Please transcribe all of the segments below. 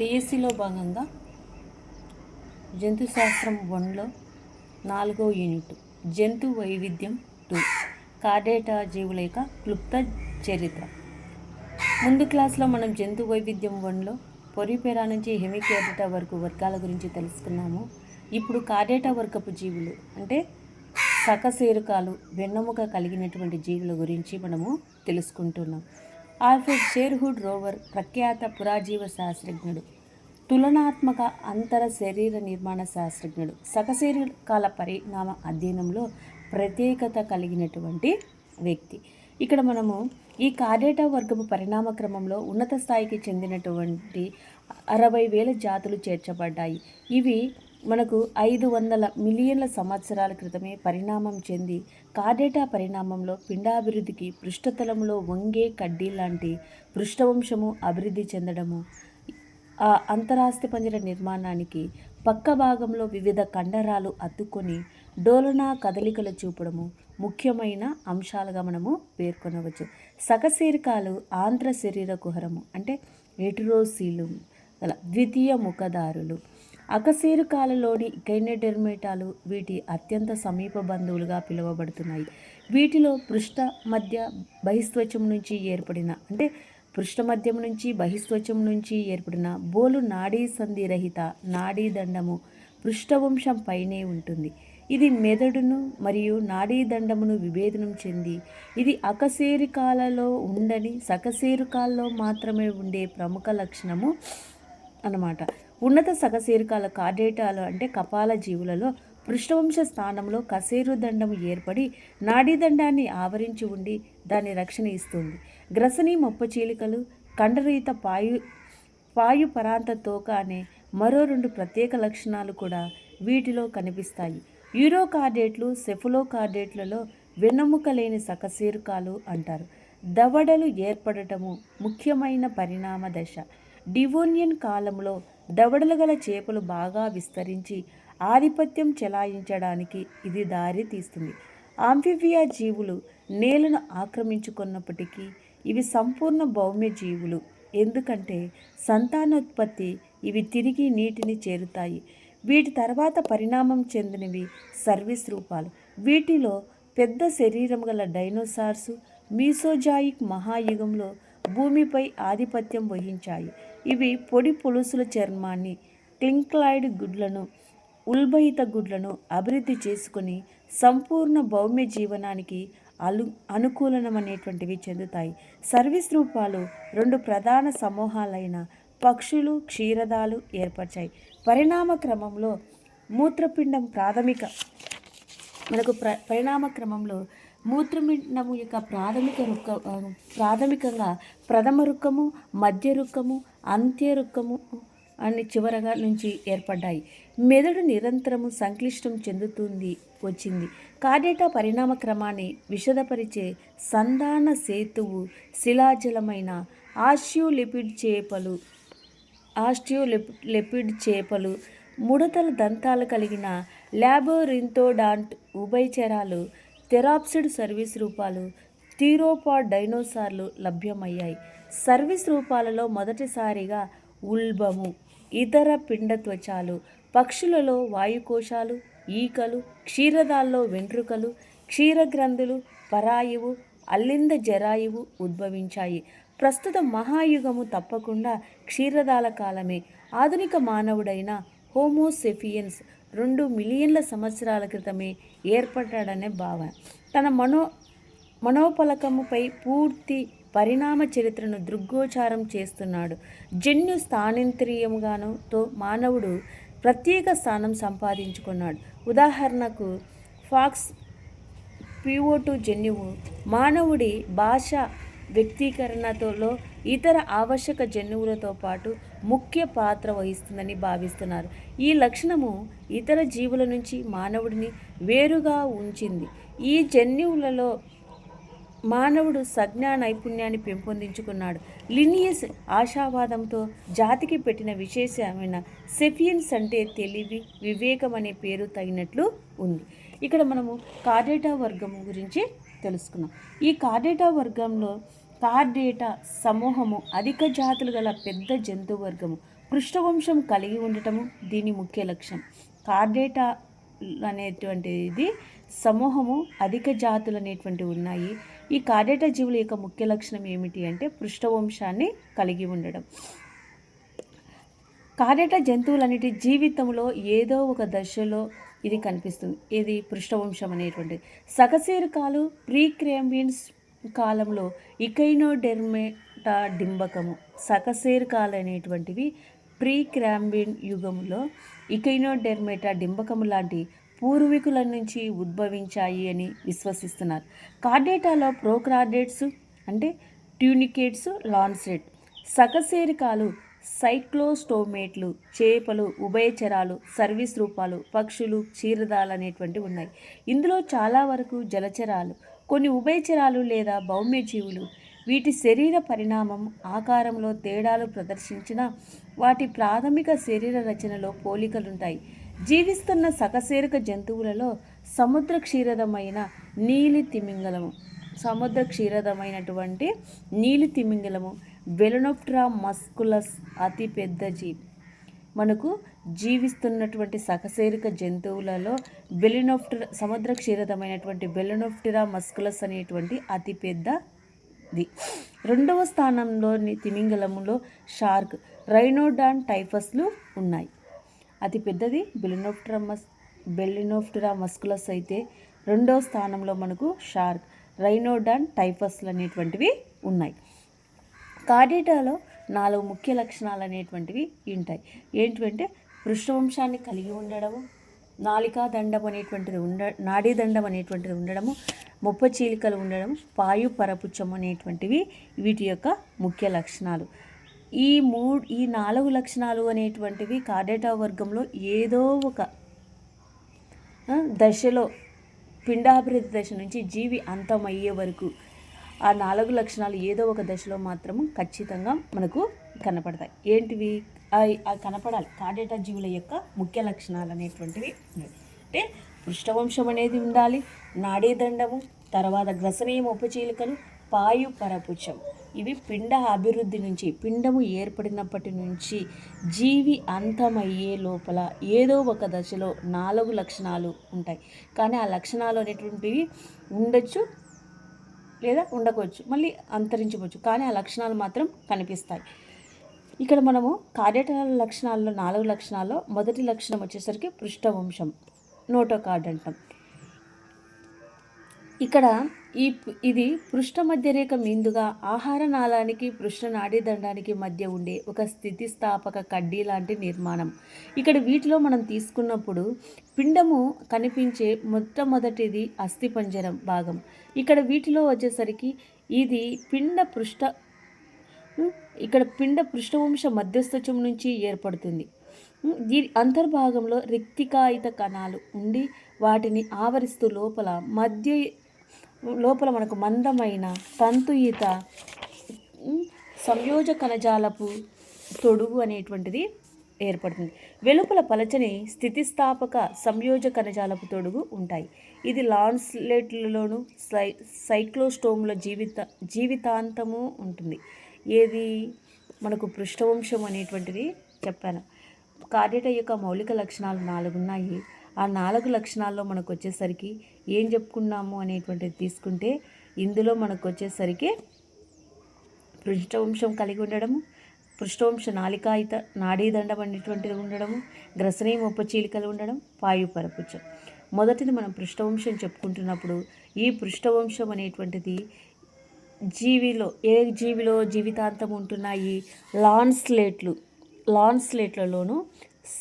డిఎస్సిలో భాగంగా జంతు శాస్త్రం వన్లో నాలుగో యూనిట్ జంతు వైవిధ్యం టూ కార్డేటా జీవుల యొక్క క్లుప్త చరిత్ర. ముందు క్లాస్లో మనం జంతు వైవిధ్యం వన్లో పొరిపెరా నుంచి హెమికేటా వరకు వర్గాల గురించి తెలుసుకున్నాము. ఇప్పుడు కార్డేటా వర్గపు జీవులు అంటే సకసేరుకాలు వెన్నముక కలిగినటువంటి జీవుల గురించి మనము తెలుసుకుంటున్నాం. ఆల్ఫ్రెడ్ షేర్హుడ్ రోవర్ ప్రఖ్యాత పురాజీవ శాస్త్రజ్ఞుడు తులనాత్మక అంతర శరీర నిర్మాణ శాస్త్రజ్ఞుడు. సకశరీరకాల పరిణామ అధ్యయనంలో ప్రత్యేకత కలిగినటువంటి వ్యక్తి. ఇక్కడ మనము ఈ కార్డేటా వర్గపు పరిణామ క్రమంలో ఉన్నత స్థాయికి చెందినటువంటి అరవై వేల జాతులు చేర్చబడ్డాయి. ఇవి మనకు ఐదు వందల మిలియన్ల సంవత్సరాల క్రితమే పరిణామం చెంది కార్డేటా పరిణామంలో పిండాభివృద్ధికి పృష్ఠతలంలో వంగే కడ్డీ లాంటి పృష్ఠవంశము అభివృద్ధి చెందడము. ఆ అంతరాస్తి పంజర నిర్మాణానికి పక్క భాగంలో వివిధ కండరాలు అతుక్కొని డోలనా కదలికలు చూపడము ముఖ్యమైన అంశాలుగా మనము పేర్కొనవచ్చు. సకశీర్కాలు ఆంధ్ర శరీర కుహరము అంటే ఎటురోసీలు గల ద్వితీయ ముఖదారులు. అకశేరుకాలలోని కైనెడెర్మేటాలు వీటి అత్యంత సమీప బంధువులుగా పిలువబడుతున్నాయి. వీటిలో పృష్ఠ మధ్య బహిస్త్వచం నుంచి ఏర్పడిన అంటే పృష్ఠ మధ్యం నుంచి బహిస్త్వచం నుంచి ఏర్పడిన బోలు నాడీ సంధి రహిత నాడీ దండము పృష్ఠవంశం పైనే ఉంటుంది. ఇది మెదడును మరియు నాడీ దండమును విభేదనం చెంది ఇది అకశేరికాలలో ఉండని సకశేరుకాల్లో మాత్రమే ఉండే ప్రముఖ లక్షణము అన్నమాట. ఉన్నత సగశీర్కాల కార్డేటాలు అంటే కపాల జీవులలో పృష్ఠవంశ స్థానంలో కసేరు దండం ఏర్పడి నాడీదండాన్ని ఆవరించి ఉండి దాని రక్షణ ఇస్తుంది. గ్రసని మొప్పచీలికలు కండరీత పాయు పాయు పరాంత తోక అనే మరో రెండు ప్రత్యేక లక్షణాలు కూడా వీటిలో కనిపిస్తాయి. యూరో కార్డేట్లు సెఫలో కార్డేట్లలో వెన్నెముక లేని సకశీరుకాలు అంటారు. దవడలు ఏర్పడటము ముఖ్యమైన పరిణామ దశ. డివోనియన్ కాలంలో దవడలు గల చేపలు బాగా విస్తరించి ఆధిపత్యం చెలాయించడానికి ఇది దారి తీస్తుంది. ఆంఫిబియా జీవులు నేలను ఆక్రమించుకున్నప్పటికీ ఇవి సంపూర్ణ భౌమ్య జీవులు. ఎందుకంటే సంతానోత్పత్తి ఇవి తిరిగి నీటిని చేరుతాయి. వీటి తర్వాత పరిణామం చెందినవి సర్వీస్ రూపాలు. వీటిలో పెద్ద శరీరం గల డైనోసార్సు మీసోజాయిక్ మహాయుగంలో భూమిపై ఆధిపత్యం వహించాయి. ఇవి పొడి పులుసుల చర్మాన్ని క్లింక్లాయిడ్ గుడ్లను ఉల్బహిత గుడ్లను అభివృద్ధి చేసుకుని సంపూర్ణ భౌమ్య జీవనానికి అలు అనుకూలనమనేటువంటివి చెందుతాయి. సర్వీస్ రూపాలు రెండు ప్రధాన సమూహాలైన పక్షులు క్షీరదాలు ఏర్పరిచాయి పరిణామ క్రమంలో మూత్రపిండం ప్రాథమిక మనకు ప్ర పరిణామ క్రమంలో మూత్రపిండము యొక్క ప్రాథమిక రుక్క ప్రాథమికంగా ప్రథమ రుక్కము మధ్య రుక్కము అంత్య రుక్కము అని చివరగా నుంచి ఏర్పడ్డాయి. మెదడు నిరంతరము సంక్లిష్టం చెందుతుంది వచ్చింది. కార్డేటా పరిణామ క్రమాన్ని విషదపరిచే సంధాన సేతువు శిలాజలమైన ఆస్ట్యోలిపిడ్ చేపలు ఆస్టియోలెపిడ్ చేపలు ముడతల దంతాలు కలిగిన ల్యాబోరింతోడాంట్ ఉభయచరాలు థెరాప్సిడ్ సర్వీస్ రూపాలు థీరోపాడ్ డైనోసార్లు లభ్యమయ్యాయి. సర్వీస్ రూపాలలో మొదటిసారిగా ఉల్బము ఇతర పిండత్వచాలు పక్షులలో వాయుకోశాలు ఈకలు క్షీరదాల్లో వెంట్రుకలు క్షీరగ్రంథులు పరాయువు అల్లింద జరాయువు ఉద్భవించాయి. ప్రస్తుత మహాయుగము తప్పకుండా క్షీరదాల కాలమే. ఆధునిక మానవుడైన హోమోసెఫియన్స్ రెండు మిలియన్ల సంవత్సరాల క్రితమే ఏర్పడ్డాడనే భావన. తన మనో మనోపలకముపై పూర్తి పరిణామ చరిత్రను దృగ్గోచారం చేస్తున్నాడు. జన్యు స్థానింద్రియముగాను తో మానవుడు ప్రత్యేక స్థానం సంపాదించుకున్నాడు. ఉదాహరణకు ఫాక్స్ పిఓటు జన్యువు మానవుడి భాష వ్యక్తీకరణతోలో ఇతర ఆవశ్యక జన్యువులతో పాటు ముఖ్య పాత్ర వహిస్తుందని భావిస్తున్నారు. ఈ లక్షణము ఇతర జీవుల నుంచి మానవుడిని వేరుగా ఉంచింది. ఈ జన్యువులలో మానవుడు సజ్ఞా నైపుణ్యాన్ని పెంపొందించుకున్నాడు. లినియస్ ఆశావాదంతో జాతికి పెట్టిన విశేషమైన సెఫియన్స్ అంటే తెలివి వివేకం అనే పేరు తగినట్లు ఉంది. ఇక్కడ మనము కార్డేటా వర్గం గురించి తెలుసుకున్నాం ఈ కార్డేటా వర్గంలో కార్డేటా సమూహము అధిక జాతులు గల పెద్ద జంతువర్గము. పృష్ఠవంశం కలిగి ఉండటము దీని ముఖ్య లక్ష్యం. కార్డేటా అనేటువంటిది సమూహము అధిక జాతులు అనేటువంటివి ఉన్నాయి. ఈ కార్డేటా జీవుల యొక్క ముఖ్య లక్షణం ఏమిటి అంటే పృష్ఠవంశాన్ని కలిగి ఉండడం. కార్డేటా జంతువులన్నిటి జీవితంలో ఏదో ఒక దశలో ఇది కనిపిస్తుంది. ఇది పృష్ఠవంశం అనేటువంటిది. సకశీరకాలు ప్రీక్రేమియన్స్ కాలంలో ఇకైనోడెర్మేటా డింబకము సకశీరకాలు అనేటువంటివి ప్రీ క్రాంబిన్ యుగంలో ఇకైనోడెర్మేటా డింబకము లాంటి పూర్వీకుల నుంచి ఉద్భవించాయి అని విశ్వసిస్తున్నారు. కార్డేటాలో ప్రోక్రాడేట్స్ అంటే ట్యూనికేట్స్ లాన్సెట్ సకసేరికాలు సైక్లోస్టోమేట్లు చేపలు ఉభయచరాలు సర్వీస్ రూపాలు పక్షులు క్షీరదాలు అనేటువంటివి ఉన్నాయి. ఇందులో చాలా వరకు జలచరాలు కొన్ని ఉభయచరాలు లేదా భౌమ్య జీవులు వీటి శరీర పరిణామం ఆకారంలో తేడాలు ప్రదర్శించిన వాటి ప్రాథమిక శరీర రచనలో పోలికలుంటాయి. జీవిస్తున్న సకశేరుక జంతువులలో సముద్ర క్షీరదమైన నీలి తిమింగలము సముద్ర క్షీరదమైనటువంటి నీలి తిమింగలము వెలనోప్ట్రా మస్కులస్ అతి పెద్ద జీవి. మనకు జీవిస్తున్నటువంటి సకశేరిక జంతువులలో బెలినోఫ్టిరా సముద్ర క్షీరతమైనటువంటి బెలినోఫ్టిరా మస్కులస్ అనేటువంటి అతి పెద్దది రెండవ స్థానంలోని తిమింగలంలో షార్క్ రైనోడాన్ టైఫస్లు ఉన్నాయి. అతి పెద్దది బెలినోఫ్టిరా మస్ బెలినోఫ్టిరా మస్కులస్ అయితే రెండవ స్థానంలో మనకు షార్క్ రైనోడాన్ టైఫస్లు అనేటువంటివి ఉన్నాయి. కార్డేటాలో నాలుగు ముఖ్య లక్షణాలు అనేటువంటివి ఉంటాయి. ఏంటంటే పృష్ఠవంశాన్ని కలిగి ఉండడము నాలికా దండం అనేటువంటిది ఉండ నాడీ దండం అనేటువంటిది ఉండడము ముప్ప చీలికలు ఉండడం పాయు పరపుచ్చం అనేటువంటివి వీటి యొక్క ముఖ్య లక్షణాలు. ఈ మూడు ఈ నాలుగు లక్షణాలు అనేటువంటివి కార్డేటా వర్గంలో ఏదో ఒక దశలో పిండాభివృద్ధి దశ నుంచి జీవి అంతమయ్యే వరకు ఆ నాలుగు లక్షణాలు ఏదో ఒక దశలో మాత్రము ఖచ్చితంగా మనకు కనపడతాయి. ఏంటివి? కనపడాలి. కాడేట జీవుల యొక్క ముఖ్య లక్షణాలు అనేటువంటివి అంటే పృష్ఠవంశం అనేది ఉండాలి నాడీదండము తర్వాత గ్రసనీయం ఉపచీలికలు పాయు పరపుచ్చం. ఇవి పిండ అభివృద్ధి నుంచి పిండము ఏర్పడినప్పటి నుంచి జీవి అంతమయ్యే లోపల ఏదో ఒక దశలో నాలుగు లక్షణాలు ఉంటాయి. కానీ ఆ లక్షణాలు అనేటువంటివి ఉండొచ్చు లేదా ఉండకపోవచ్చు. మళ్ళీ అంతరించవచ్చు కానీ ఆ లక్షణాలు మాత్రం కనిపిస్తాయి. ఇక్కడ మనము కార్యటల లక్షణాల్లో నాలుగు లక్షణాల్లో మొదటి లక్షణం వచ్చేసరికి పృష్ఠవంశం నోటో కార్డ్ అంటాం. ఇక్కడ ఈ ఇది పృష్ఠ మధ్యరేఖ మీందుగా ఆహార నాళానికి పృష్ఠ నాడీదండానికి మధ్య ఉండే ఒక స్థితిస్థాపక కడ్డీ లాంటి నిర్మాణం. ఇక్కడ వీటిలో మనం తీసుకున్నప్పుడు పిండము కనిపించే మొట్టమొదటిది అస్థిపంజరం భాగం. ఇక్కడ వీటిలో వచ్చేసరికి ఇది పిండ పృష్ఠ ఇక్కడ పిండ పృష్ఠవంశ మధ్యస్థచం నుంచి ఏర్పడుతుంది. దీని అంతర్భాగంలో రిక్తికాయిత కణాలు ఉండి వాటిని ఆవరిస్తూ లోపల మధ్య లోపల మనకు మందమైన తంతుయిత సంయోజ కణజాలపు తొడుగు అనేటువంటిది ఏర్పడుతుంది. వెలుపల పలచని స్థితిస్థాపక సంయోజ కణజాలపు తొడుగు ఉంటాయి. ఇది లాన్స్లెట్లలోను సై సైక్లోస్టోమ్ల జీవిత జీవితాంతము ఉంటుంది. ఏది? మనకు పృష్ఠవంశం అనేటువంటిది చెప్పాను. కార్యట యొక్క మౌలిక లక్షణాలు నాలుగు ఉన్నాయి. ఆ నాలుగు లక్షణాల్లో మనకు వచ్చేసరికి ఏం చెప్పుకున్నాము అనేటువంటిది తీసుకుంటే ఇందులో మనకు వచ్చేసరికి పృష్ఠవంశం కలిగి ఉండడము పృష్ఠవంశ నాలికాయిత నాడీదండం అనేటువంటిది ఉండడము గ్రసనీ ఉపచీలికలు ఉండడం వాయు పరపుచ్చం మొదటిది మనం పృష్ఠవంశం చెప్పుకుంటున్నప్పుడు ఈ పృష్ఠవంశం అనేటువంటిది జీవిలో ఏ జీవిలో జీవితాంతం ఉంటున్నాయి లాన్స్లేట్లు లాన్స్లేట్లలోను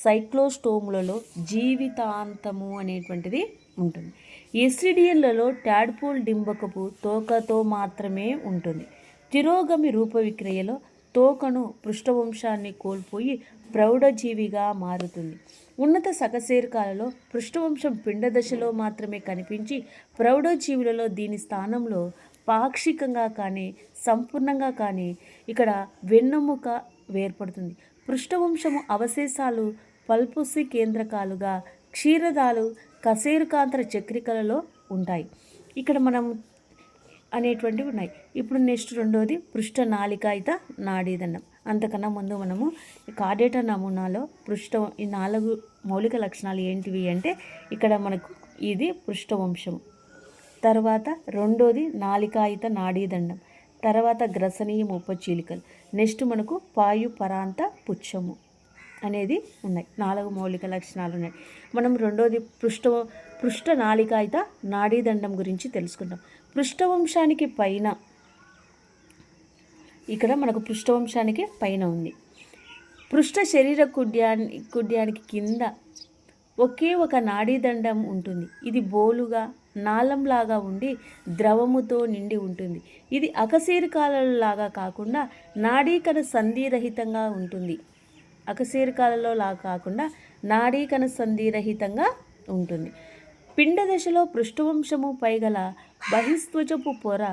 సైక్లోస్టోములలో జీవితాంతము అనేటువంటిది ఉంటుంది. ఎసిడియన్లలో ట్యాడ్పోల్ డింబకపు తోకతో మాత్రమే ఉంటుంది. తిరోగమి రూపవిక్రియలో తోకను పృష్ఠవంశాన్ని కోల్పోయి ప్రౌఢజీవిగా మారుతుంది. ఉన్నత సకశేరకాలలో పృష్ఠవంశం పిండ దశలో మాత్రమే కనిపించి ప్రౌఢజీవులలో దీని స్థానంలో పాక్షికంగా కానీ సంపూర్ణంగా కానీ ఇక్కడ వెన్నెముక వేర్పడుతుంది పృష్ఠవంశము అవశేషాలు పల్పుసి కేంద్రకాలుగా క్షీరదాలు కసేరుకాంతర చక్రికలలో ఉంటాయి. ఇక్కడ మనం అనేటువంటివి ఉన్నాయి. ఇప్పుడు నెక్స్ట్ రెండోది పృష్ఠ నాళికాయిత నాడీదండం అంతకన్నా ముందు మనము కాడేట నమూనాలో పృష్ఠ ఈ నాలుగు మౌలిక లక్షణాలు ఏంటివి అంటే ఇక్కడ మనకు ఇది పృష్ఠవంశము. తర్వాత రెండోది నాలికాయిత నాడీదండం. తర్వాత గ్రసనీయం ఉపచీలికలు నెక్స్ట్ మనకు పాయు పరాంత పుచ్చము అనేది ఉన్నాయి. నాలుగు మౌలిక లక్షణాలు ఉన్నాయి. మనం రెండోది పృష్ఠ పృష్ఠ నాలికాయిత నాడీదండం గురించి తెలుసుకుంటాం పృష్ఠవంశానికి పైన ఇక్కడ మనకు పృష్ఠవంశానికి పైన ఉంది. పృష్ఠ శరీర కుడ్యాన్ని కుడ్యానికి కింద ఒకే ఒక నాడీదండం ఉంటుంది. ఇది బోలుగా నాళంలాగా ఉండి ద్రవముతో నిండి ఉంటుంది. ఇది అకశీరకాలలాగా కాకుండా నాడీకణ సంధిరహితంగా ఉంటుంది. అకశీరకాలలో కాకుండా నాడీకణ సంధిరహితంగా ఉంటుంది. పిండ దశలో పృష్ఠవంశము పైగల బహిస్త్వజపు పొర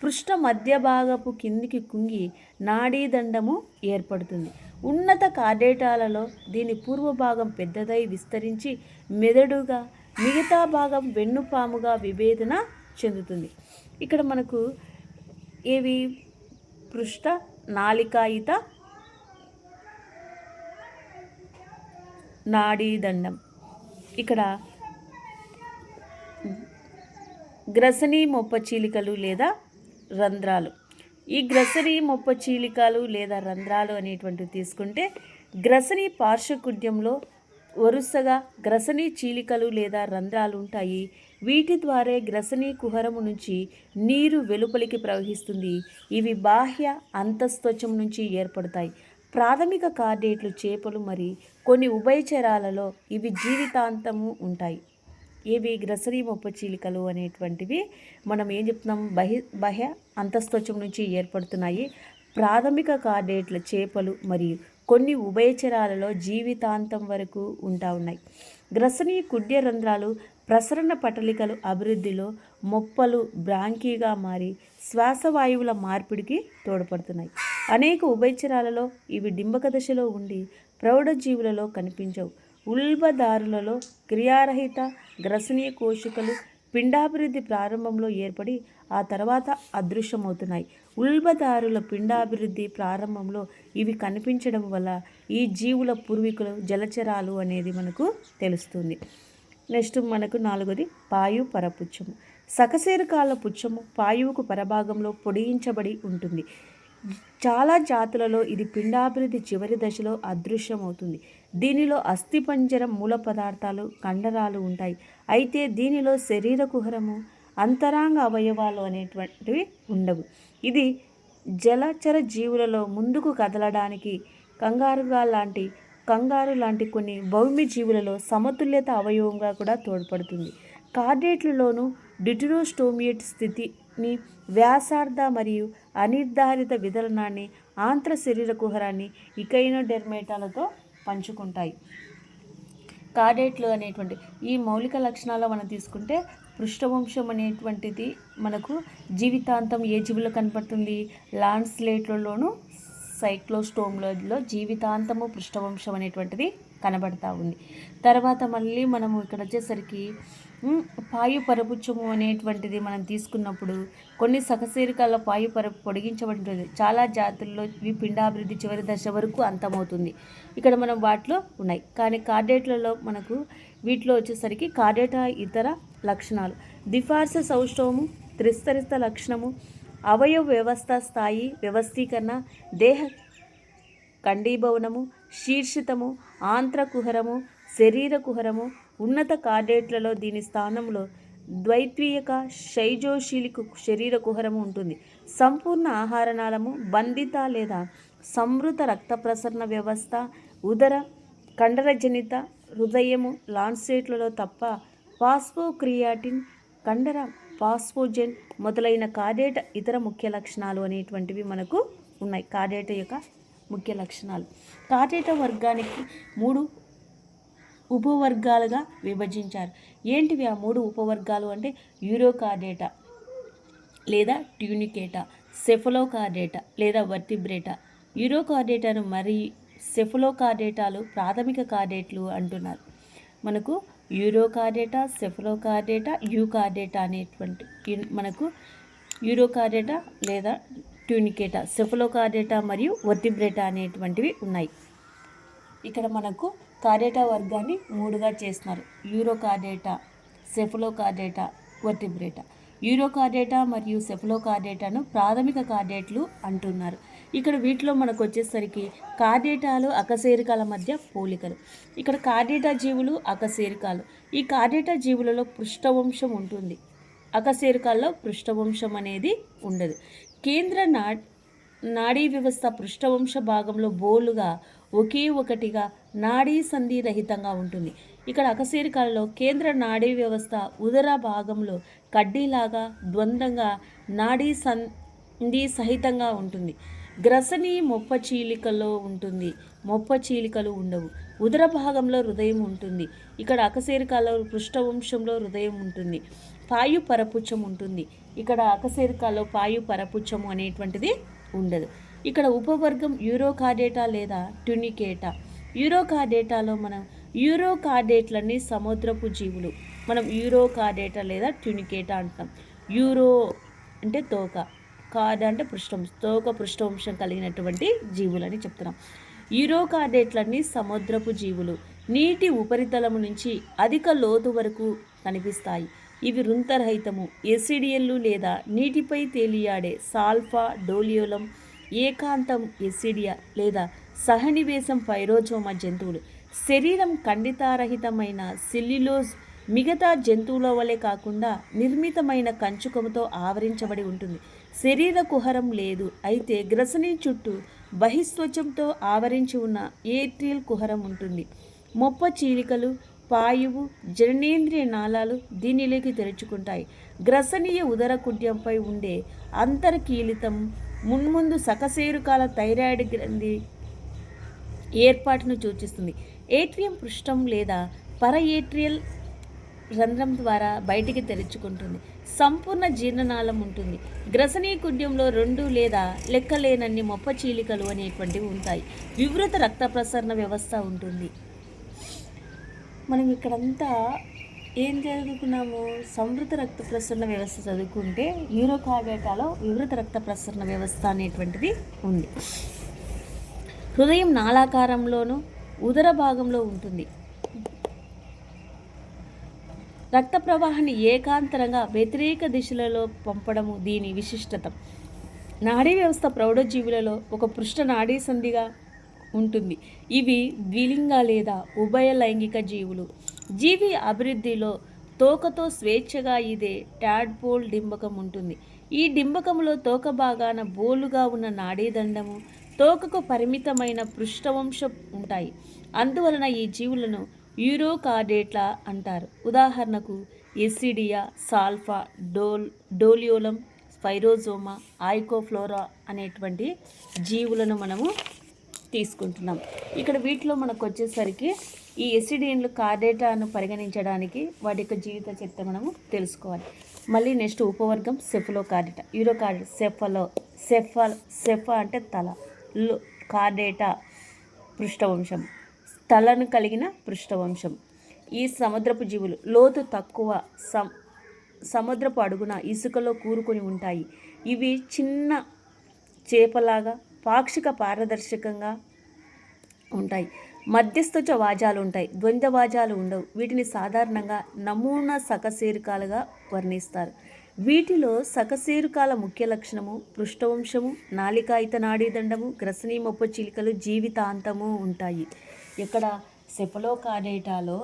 పృష్ఠ మధ్య భాగపు కిందికి కుంగి నాడీదండము ఏర్పడుతుంది. ఉన్నత కార్డేటాలలో దీని పూర్వ భాగం పెద్దదై విస్తరించి మెదడుగా మిగతా భాగం వెన్నుపాముగా విభేదన చెందుతుంది. ఇక్కడ మనకు ఏవి? పృష్ఠ నాలికాయిత నాడీదండం ఇక్కడ గ్రసనీ మొప్ప చీలికలు లేదా రంధ్రాలు. ఈ గ్రసనీ మొప్ప చీలికలు లేదా రంధ్రాలు అనేటువంటివి తీసుకుంటే గ్రసనీ పార్శ్వకుడ్యంలో వరుసగా గ్రసనీ చీలికలు లేదా రంధ్రాలు ఉంటాయి వీటి ద్వారా గ్రసనీ కుహరము నుంచి నీరు వెలుపలికి ప్రవహిస్తుంది. ఇవి బాహ్య అంతస్త్వచం నుంచి ఏర్పడతాయి. ప్రాథమిక కార్డేట్లు చేపలు మరి కొన్ని ఉభయచరాలలో ఇవి జీవితాంతము ఉంటాయి. ఇవి గ్రసరీ మొప్ప చీలికలు అనేటువంటివి మనం ఏం చెప్తున్నాం? బహి బాహ్య అంతస్త్వచం నుంచి ఏర్పడుతున్నాయి. ప్రాథమిక కార్డేట్ల చేపలు మరియు కొన్ని ఉభయచరాలలో జీవితాంతం వరకు ఉంటా ఉన్నాయి. గ్రసనీ కుడ్య రంధ్రాలు ప్రసరణ పటలికలు అభివృద్ధిలో మొప్పలు బ్రాంకీగా మారి శ్వాసవాయువుల మార్పిడికి తోడ్పడుతున్నాయి. అనేక ఉభయచరాలలో ఇవి డింబక దశలో ఉండి ప్రౌఢజీవులలో కనిపించవు. ఉల్బదారులలో క్రియారహిత గ్రసనీయ కోశికలు పిండాభివృద్ధి ప్రారంభంలో ఏర్పడి ఆ తర్వాత అదృశ్యమవుతున్నాయి. ఉల్బదారుల పిండాభివృద్ధి ప్రారంభంలో ఇవి కనిపించడం వల్ల ఈ జీవుల పూర్వీకులు జలచరాలు అనేది మనకు తెలుస్తుంది. నెక్స్ట్ మనకు నాలుగోది పాయు పరపుచ్చము సకశేరకాల పుచ్చము పాయువుకు పరభాగంలో పొడిగించబడి ఉంటుంది. చాలా జాతులలో ఇది పిండాభివృద్ధి చివరి దశలో అదృశ్యమవుతుంది. దీనిలో అస్థిపంజరం మూల పదార్థాలు కండరాలు ఉంటాయి. అయితే దీనిలో శరీర కుహరము అంతరాంగ అవయవాలు అనేటువంటివి ఉండవు. ఇది జలచర జీవులలో ముందుకు కదలడానికి కంగారుగా లాంటి కంగారు లాంటి కొన్ని భౌమి జీవులలో సమతుల్యత అవయవంగా కూడా తోడ్పడుతుంది. కార్డేట్లలోనూ డిటిరోస్టోమియేట్ స్థితిని వ్యాసార్థ మరియు అనిర్ధారిత విదలనాన్ని ఆంత్ర శరీర కుహరాన్ని ఇకైనోడెర్మేటాలతో పంచుకుంటాయి. కార్డేట్లు అనేటువంటి ఈ మౌలిక లక్షణాలు మనం తీసుకుంటే పృష్ఠవంశం అనేటువంటిది మనకు జీవితాంతం ఏ జీవులో కనపడుతుంది? లాండ్స్లేట్లలోను సైక్లోస్టోమ్లలో జీవితాంతము పృష్ఠవంశం అనేటువంటిది కనబడతా ఉంది. తర్వాత మళ్ళీ మనము ఇక్కడ వచ్చేసరికి పాయు పరపుచ్చము అనేటువంటిది మనం తీసుకున్నప్పుడు కొన్ని సకశీరికాల పాయు పరపు పొడిగించబడుతుంది. చాలా జాతుల్లో ఇవి పిండాభివృద్ధి చివరి దశ వరకు అంతమవుతుంది. ఇక్కడ మనం వాటిలో ఉన్నాయి. కానీ కార్డేట్లలో మనకు వీటిలో వచ్చేసరికి కార్డేటా ఇతర లక్షణాలు. దిఫార్స సౌష్ఠవము త్రిస్తరిత లక్షణము అవయవ వ్యవస్థ స్థాయి వ్యవస్థీకరణ దేహ కండీభవనము శీర్షితము ఆంత్రకుహరము శరీర కుహరము ఉన్నత కార్డేట్లలో దీని స్థానంలో ద్వైత్వీయక శైజోశీలికు శరీర కుహరము ఉంటుంది. సంపూర్ణ ఆహారనాళము బంధిత లేదా సంవృత రక్త ప్రసరణ వ్యవస్థ ఉదర కండరజనిత హృదయము లాన్సేట్లలో తప్ప పాస్పోక్రియాటిన్ కండర పాస్పోజెన్ మొదలైన కార్డేట ఇతర ముఖ్య లక్షణాలు అనేటువంటివి మనకు ఉన్నాయి. కార్డేట యొక్క ముఖ్య లక్షణాలు. కార్డేట వర్గానికి మూడు ఉపవర్గాలుగా విభజించారు. ఏంటివి ఆ మూడు ఉపవర్గాలు అంటే? యూరోకార్డేటా లేదా ట్యూనికేటా సెఫలోకార్డేటా లేదా వర్టిబ్రేటా యూరోకార్డేటాను మరి సెఫలోకార్డేటాలు ప్రాథమిక కార్డేట్లు అంటున్నారు. మనకు యూరోకార్డేటా సెఫలోకార్డేటా యూకార్డేటా అనేటువంటి మనకు యూరోకార్డేటా లేదా ట్యూనికేటా సెఫలోకార్డేటా మరియు వర్టిబ్రేటా అనేటువంటివి ఉన్నాయి. ఇక్కడ మనకు కార్డేటా వర్గాన్ని మూడుగా చేస్తున్నారు. Urochordata cephalochordata vertebrata. యూరోకార్డేటా మరియు సెఫలో కార్డేటాను ప్రాథమిక కార్డేట్లు అంటున్నారు. ఇక్కడ వీటిలో మనకు వచ్చేసరికి కార్డేటాలు అకశేరికాల మధ్య పోలికలు. ఇక్కడ కార్డేటా జీవులు అకశేరికాలు. ఈ కార్డేటా జీవులలో పృష్ఠవంశం ఉంటుంది. అకశేరికాల్లో పృష్ఠవంశం అనేది ఉండదు. కేంద్ర నా నాడీ వ్యవస్థ పృష్ఠవంశ భాగంలో బోలుగా ఒకే ఒకటిగా నాడీ సంధి రహితంగా ఉంటుంది. ఇక్కడ అకశేరికాలలో కేంద్ర నాడీ వ్యవస్థ ఉదర భాగంలో కడ్డీలాగా ద్వంద్వంగా నాడీ సంధి సహితంగా ఉంటుంది. గ్రసని మొప్ప చీలికలో ఉంటుంది. మొప్ప చీలికలు ఉండవు. ఉదర భాగంలో హృదయం ఉంటుంది. ఇక్కడ అకశేరికాలలో పృష్ఠవంశంలో హృదయం ఉంటుంది. పాయు పరపుచ్చం ఉంటుంది. ఇక్కడ అకశేరికాల్లో పాయు పరపుచ్చము అనేటువంటిది ఉండదు. ఇక్కడ ఉపవర్గం యూరోకార్డేటా లేదా ట్యునికేటా? యూరోకార్డేటాలో మనం యూరోకార్డేట్లన్నీ సముద్రపు జీవులు. మనం యూరోకార్డేటా లేదా ట్యునికేటా అంటాం. యూరో అంటే తోక కార్డ్ అంటే పృష్ఠం తోక పృష్ఠవంశం కలిగినటువంటి జీవులని చెప్తున్నాం. యూరోకార్డేట్లన్నీ సముద్రపు జీవులు. నీటి ఉపరితలము నుంచి అధిక లోతు వరకు కనిపిస్తాయి. ఇవి రుంతరహితము ఎసిడియల్లు లేదా నీటిపై తేలియాడే సాల్ఫా డోలియోలం ఏకాంతం ఎసిడియా లేదా సహనివేశం పైరోజోమా జంతువులు. శరీరం ఖండితారహితమైన సిల్లిలోజ్ మిగతా జంతువుల వలె కాకుండా నిర్మితమైన కంచుకముతో ఆవరించబడి ఉంటుంది. శరీర కుహరం లేదు. అయితే గ్రసని చుట్టూ బహిస్వచంతో ఆవరించి ఉన్న ఏట్రియల్ కుహరం ఉంటుంది. మొప్ప చీలికలు పాయువు జననేంద్రియ నాళాలు దీనిలోకి తెరుచుకుంటాయి. గ్రసనీయ ఉదర కుడ్యంపై ఉండే అంతర్కీలితం మున్ముందు సకశేరుకాల థైరాయిడ్ గ్రంథి ఏర్పాటును సూచిస్తుంది. ఏట్రియం పృష్ఠం లేదా పర ఏట్రియల్ రంధ్రం ద్వారా బయటికి తెరుచుకుంటుంది. సంపూర్ణ జీర్ణనాళం ఉంటుంది. గ్రసనీకుడ్యంలో రెండు లేదా లెక్కలేనన్ని మొప్ప చీలికలు అనేటువంటివి ఉంటాయి. వివృత రక్త ప్రసరణ వ్యవస్థ ఉంటుంది. మనం ఇక్కడంతా ఏం చదువుకున్నాము? సమృద్ధ రక్త ప్రసరణ వ్యవస్థ చదువుకుంటే యూరోకార్డేటాలో వివృత రక్త ప్రసరణ వ్యవస్థ అనేటువంటిది ఉంది. హృదయం నాళాకారంలోను ఉదర భాగంలో ఉంటుంది. రక్త ప్రవాహాన్ని ఏకాంతరంగా వ్యతిరేక దిశలలో పంపడము దీని విశిష్టత. నాడీ వ్యవస్థ ప్రౌఢజీవులలో ఒక పృష్ఠ నాడీ సంధిగా ఉంటుంది. ఇవి ద్విలింగ లేదా ఉభయ లైంగిక జీవులు. జీవి అభివృద్ధిలో తోకతో స్వేచ్ఛగా ఇదే ట్యాడ్పోల్ డింబకం ఉంటుంది. ఈ డింబకంలో తోక భాగాన బోలుగా ఉన్న నాడీదండము తోకకు పరిమితమైన పృష్ఠవంశం ఉంటాయి. అందువలన ఈ జీవులను యూరోకార్డేట్లా అంటారు. ఉదాహరణకు ఎసిడియా సాల్ఫా డోల్ డోలియోలం స్పైరోజోమా ఐకోఫ్లోరా అనేటువంటి జీవులను మనము తీసుకుంటున్నాం. ఇక్కడ వీటిలో మనకు వచ్చేసరికి ఈ ఎసిడియన్లు కార్డేటాను పరిగణించడానికి వాటి యొక్క జీవిత చరిత్ర మనము తెలుసుకోవాలి. మళ్ళీ next ఉపవర్గం cephalochordata urochordata cephalo cephal cepha అంటే తల. కార్డేటా పృష్ఠవంశం. స్థలను కలిగిన పృష్ఠవంశం. ఈ సముద్రపు జీవులు లోతు తక్కువ సం సముద్రపు అడుగున ఇసుకలో కూరుకొని ఉంటాయి. ఇవి చిన్న చేపలాగా పాక్షిక పారదర్శకంగా ఉంటాయి. మధ్యస్థ వాజాలు ఉంటాయి. ద్వంద్వ వాజాలు ఉండవు. వీటిని సాధారణంగా నమూనా సకశేరుకాలుగా వర్ణిస్తారు. వీటిలో సకశేరుకాల ముఖ్య లక్షణము పృష్ఠవంశము నాలికాయిత నాడీదండము గ్రసనీ మొప్ప చిలికలు జీవితాంతము ఉంటాయి. ఇక్కడ సెఫలోకాడేటాలో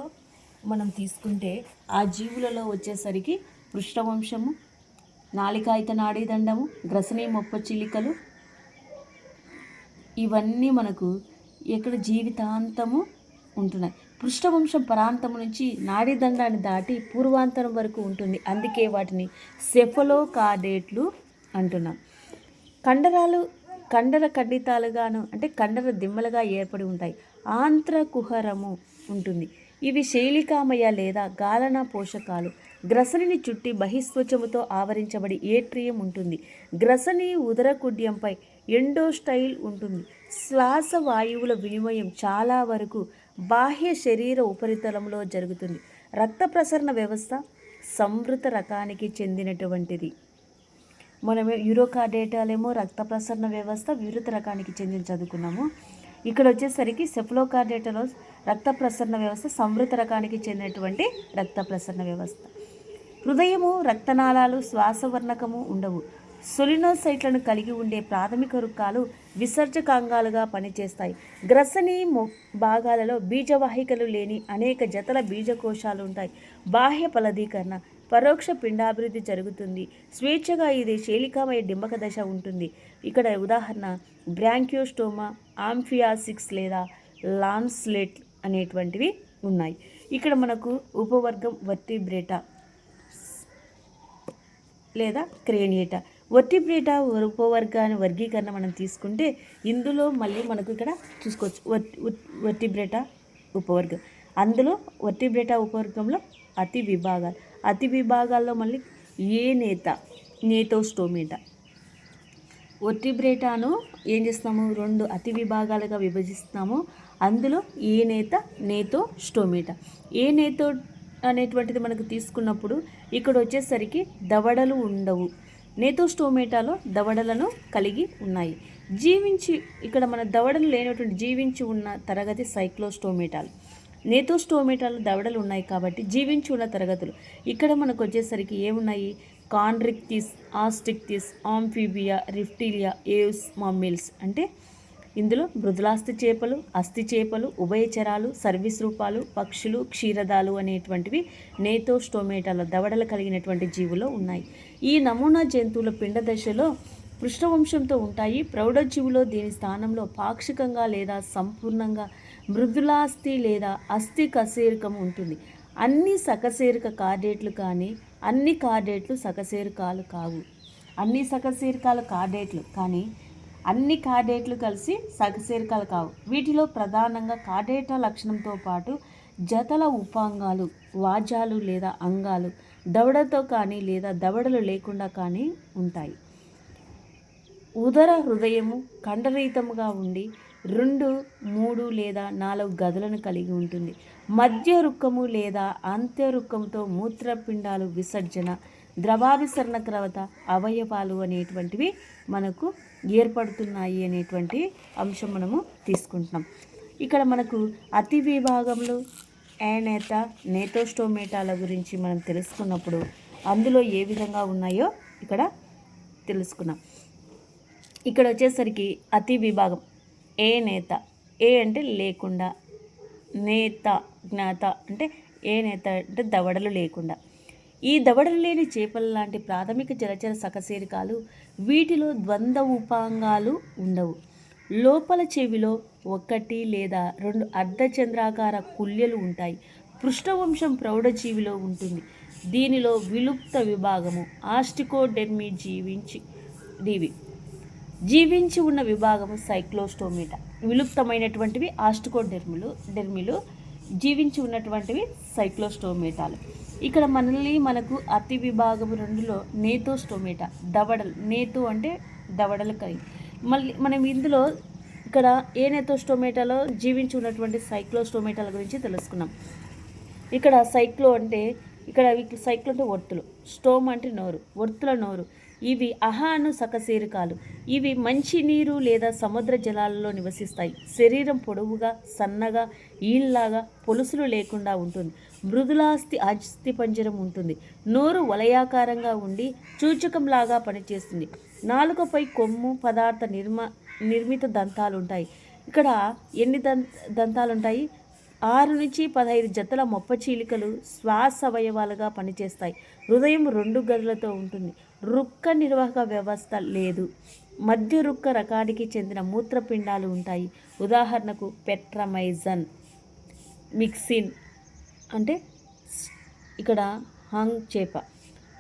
మనం తీసుకుంటే ఆ జీవులలో వచ్చేసరికి పృష్ఠవంశము నాలికాయిత నాడీదండము గ్రసనీ మొప్ప చిలికలు. ఇవన్నీ మనకు ఇక్కడ జీవితాంతము ఉంటున్నాయి. పృష్ఠవంశం ప్రాంతం నుంచి నాడీదండాన్ని దాటి పూర్వాంతరం వరకు ఉంటుంది. అందుకే వాటిని సెఫలో కార్డేట్లు అంటున్నాం. కండరాలు కండర ఖండితాలుగాను అంటే కండర దిమ్మలుగా ఏర్పడి ఉంటాయి. ఆంత్ర కుహరము ఉంటుంది. ఇవి శైలికామయ లేదా గాలన పోషకాలు. గ్రసనిని చుట్టి బహిస్వచముతో ఆవరించబడి ఏట్రియం ఉంటుంది. గ్రసని ఉదరకుడ్యంపై ఎండోస్టైల్ ఉంటుంది. శ్వాస వాయువుల వినిమయం చాలా వరకు బాహ్య శరీర ఉపరితలంలో జరుగుతుంది. రక్త ప్రసరణ వ్యవస్థ సంవృత రకానికి చెందినటువంటిది. మనం యూరోకార్డేటాలేమో రక్త ప్రసరణ వ్యవస్థ వివృత రకానికి చెందిన చదువుకున్నాము. ఇక్కడ వచ్చేసరికి సెఫ్లోకార్డేటాలో రక్త ప్రసరణ వ్యవస్థ సంవృత రకానికి చెందినటువంటి రక్త ప్రసరణ వ్యవస్థ. హృదయము రక్తనాళాలు శ్వాసవర్ణకము ఉండవు. సొలినోసైట్లను కలిగి ఉండే ప్రాథమిక వృక్కాలు విసర్జకాంగాలుగా పనిచేస్తాయి. గ్రసని భాగాలలో బీజవాహికలు లేని అనేక జతల బీజకోశాలు ఉంటాయి. బాహ్య ఫలదీకరణ పరోక్ష పిండాభివృద్ధి జరుగుతుంది. స్వేచ్ఛగా ఇది శేలికామయ డింబక దశ ఉంటుంది. ఇక్కడ ఉదాహరణ బ్రాంక్యోస్టోమా ఆంఫియాసిక్స్ లేదా లాన్స్లెట్ అనేటువంటివి ఉన్నాయి. ఇక్కడ మనకు ఉపవర్గం వర్తిబ్రేటా లేదా క్రేనియేటా. వర్టిబ్రేటా ఉపవర్గాన్ని వర్గీకరణ మనం తీసుకుంటే ఇందులో మళ్ళీ మనకు ఇక్కడ చూసుకోవచ్చు. వర్టిబ్రేటా ఉపవర్గం. అందులో వర్టిబ్రేటా ఉపవర్గంలో అతి విభాగాలు. అతి విభాగాల్లో మళ్ళీ ఏ నేత నేతోస్టోమేటా. ఒట్టిబ్రేటాను ఏం చేస్తాము రెండు అతి విభాగాలుగా విభజిస్తాము అందులో ఏ నేత నేతో స్టోమేటా ఏ నేతో అనేటువంటిది మనకు తీసుకున్నప్పుడు ఇక్కడ వచ్చేసరికి దవడలు ఉండవు. నేతోస్టోమేటాలో దవడలను కలిగి ఉన్నాయి. జీవించి ఇక్కడ మన దవడలు లేనటువంటి జీవించి ఉన్న తరగతి సైక్లోస్టోమేటాలు. నేతోస్టోమేటాలు దవడలు ఉన్నాయి కాబట్టి జీవించి ఉన్న తరగతులు. ఇక్కడ మనకు వచ్చేసరికి ఏమున్నాయి? Chondrichthyes Osteichthyes Amphibia Reptilia Aves mammals. అంటే ఇందులో మృదులాస్థి చేపలు అస్థి చేపలు ఉభయచరాలు సర్వీస్ రూపాలు పక్షులు క్షీరదాలు అనేటువంటివి నేతోస్టోమేటాల దవడలు కలిగినటువంటి జీవులు ఉన్నాయి. ఈ నమూనా జంతువుల పిండ దశలో పృష్ఠవంశంతో ఉంటాయి. ప్రౌఢజీవులో దీని స్థానంలో పాక్షికంగా లేదా సంపూర్ణంగా మృదులాస్థి లేదా అస్థి కశేరుకం ఉంటుంది. అన్ని సకశేరుక కార్డేట్లు కానీ అన్ని కార్డేట్లు సకశేరుకాలు కావు. అన్ని సకశేరుకాలు కార్డేట్లు కానీ అన్ని కార్డేట్లు కలిసి సకశేరుకాలు కావు. వీటిలో ప్రధానంగా కార్డేట లక్షణంతో పాటు జతల ఉపాంగాలు వాజాలు లేదా అంగాలు దవడతో కానీ లేదా దవడలు లేకుండా కానీ ఉంటాయి. ఉదర హృదయము కండరీతముగా ఉండి రెండు మూడు లేదా నాలుగు గదులను కలిగి ఉంటుంది. మధ్య రుక్కము లేదా అంత్య రుక్కంతో మూత్రపిండాలు విసర్జన ద్రవాభిసరణ తర్వాత అవయవాలు అనేటువంటివి మనకు ఏర్పడుతున్నాయి అనేటువంటి అంశం మనము తీసుకుంటున్నాం. ఇక్కడ మనకు అతి విభాగంలో ఏనేత నేతోస్టోమేటాల గురించి మనం తెలుసుకున్నప్పుడు అందులో ఏ విధంగా ఉన్నాయో ఇక్కడ తెలుసుకున్నాం. ఇక్కడ వచ్చేసరికి అతి విభాగం ఏ నేత ఏ అంటే లేకుండా నేత జ్ఞాత అంటే ఏ నేత అంటే దవడలు లేకుండా. ఈ దవడలు లేని చేపల లాంటి ప్రాథమిక జలచర సకశేరికాలు వీటిలో ద్వంద్వ ఉపాంగాలు ఉండవు. లోపల చెవిలో ఒకటి లేదా రెండు అర్ధచంద్రాకార కుల్యలు ఉంటాయి. పృష్ఠవంశం ప్రౌఢజీవిలో ఉంటుంది. దీనిలో విలుప్త విభాగము ఆస్టికోడెర్మి జీవించి దీవి. జీవించి ఉన్న విభాగము సైక్లోస్టోమిటా. విలుప్తమైనటువంటివి ఆస్టికోడెర్మిలు డెర్మిలు జీవించి ఉన్నటువంటివి సైక్లోస్టోమేటాలు. ఇక్కడ మనల్ని మనకు అతి విభాగం రెండులో నేతో నేతోస్టోమేటా దవడలు. నేతు అంటే దవడలు కర్రీ మళ్ళీ మనం ఇందులో ఇక్కడ ఏ నేతోస్టోమేటాలో జీవించి ఉన్నటువంటి సైక్లోస్టోమేటాల గురించి తెలుసుకున్నాం. ఇక్కడ సైక్లో అంటే ఇక్కడ సైక్లో అంటే ఒత్తులు. స్టోమ్ అంటే నోరు ఒత్తుల నోరు. ఇవి అహాను సకశేరుకాలు. ఇవి మంచినీరు లేదా సముద్ర జలాలలో నివసిస్తాయి. శరీరం పొడవుగా సన్నగా ఈల్లాగా పొలుసులు లేకుండా ఉంటుంది. మృదులాస్థి అస్థి పంజరం ఉంటుంది. నోరు వలయాకారంగా ఉండి చూచకంలాగా పనిచేస్తుంది. నాలుకపై కొమ్ము పదార్థ నిర్మ నిర్మిత దంతాలు ఉంటాయి ఇక్కడ ఎన్ని దంత దంతాలు ఉంటాయి ఆరు నుంచి పదహైదు జతల మొప్ప చీలికలు శ్వాస అవయవాలుగా పనిచేస్తాయి. హృదయం రెండు గదులతో ఉంటుంది. రుక్క నిర్వాహక వ్యవస్థ లేదు. మధ్య రుక్క రకానికి చెందిన మూత్రపిండాలు ఉంటాయి. ఉదాహరణకు పెట్రమైజన్ మిక్సిన్ అంటే ఇక్కడ హంగ్ చేప.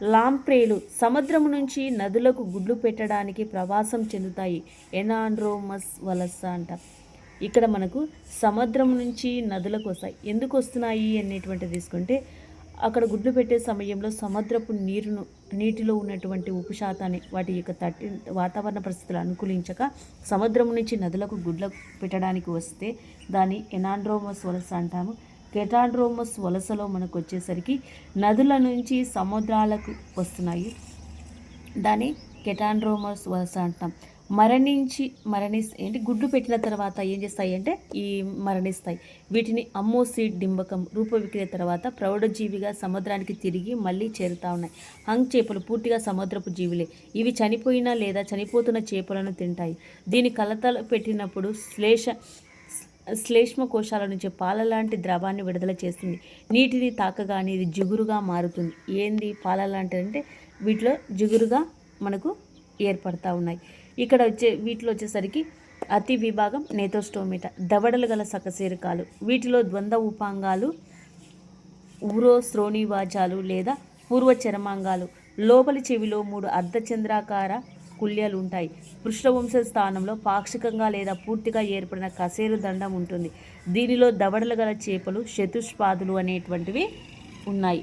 లాంప్రేలు సముద్రం నుంచి నదులకు గుడ్లు పెట్టడానికి ప్రవాసం చెందుతాయి. ఎనాండ్రోమస్ వలస అంట. ఇక్కడ మనకు సముద్రం నుంచి నదులకు వస్తాయి. ఎందుకు వస్తున్నాయి అనేటువంటిది తీసుకుంటే అక్కడ గుడ్లు పెట్టే సమయంలో సముద్రపు నీరును నీటిలో ఉన్నటువంటి ఉప్పు శాతాన్ని వాటి యొక్క తట్టి వాతావరణ పరిస్థితులు అనుకూలించక సముద్రం నుంచి నదులకు గుడ్లు పెట్టడానికి వస్తే దాన్ని ఎనాండ్రోమస్ వలస అంటాము. కెటాండ్రోమస్ వలసలో మనకు వచ్చేసరికి నదుల నుంచి సముద్రాలకు వస్తున్నాయి. దాన్ని కెటాండ్రోమస్ వలస అంటాం. మరణించి మరణిస్ ఏంటి? గుడ్డు పెట్టిన తర్వాత ఏం చేస్తాయి అంటే ఈ మరణిస్తాయి. వీటిని అమ్మోసీడ్ డింబకం రూపవిక్రియ తర్వాత ప్రౌఢజీవిగా సముద్రానికి తిరిగి మళ్ళీ చేరుతా ఉన్నాయి. హంగ్ చేపలు పూర్తిగా సముద్రపు జీవులే. ఇవి చనిపోయిన లేదా చనిపోతున్న చేపలను తింటాయి. దీని కలతలు పెట్టినప్పుడు శ్లేష శ్లేష్మ కోశాల నుంచి పాల లాంటి ద్రవాన్ని విడుదల చేస్తుంది. నీటిని తాకగానే ఇది జిగురుగా మారుతుంది. ఏంది? పాల లాంటి అంటే వీటిలో జిగురుగా మనకు ఏర్పడతా ఉన్నాయి. ఇక్కడ వచ్చే వీటిలో వచ్చేసరికి అతి విభాగం నేతోస్టోమిట. దవడలు గల సకశీరకాలు. వీటిలో ద్వంద్వ ఉపాంగాలు ఊరో శ్రోణివాజాలు లేదా పూర్వ చర్మాంగాలు. లోపలి చెవిలో మూడు అర్ధచంద్రాకార కుల్యాలు ఉంటాయి పృష్ఠవంశ స్థానంలో పాక్షికంగా లేదా పూర్తిగా ఏర్పడిన కసేరు దండం ఉంటుంది. దీనిలో దవడలు గల చేపలు శతుష్పాదులు అనేటువంటివి ఉన్నాయి.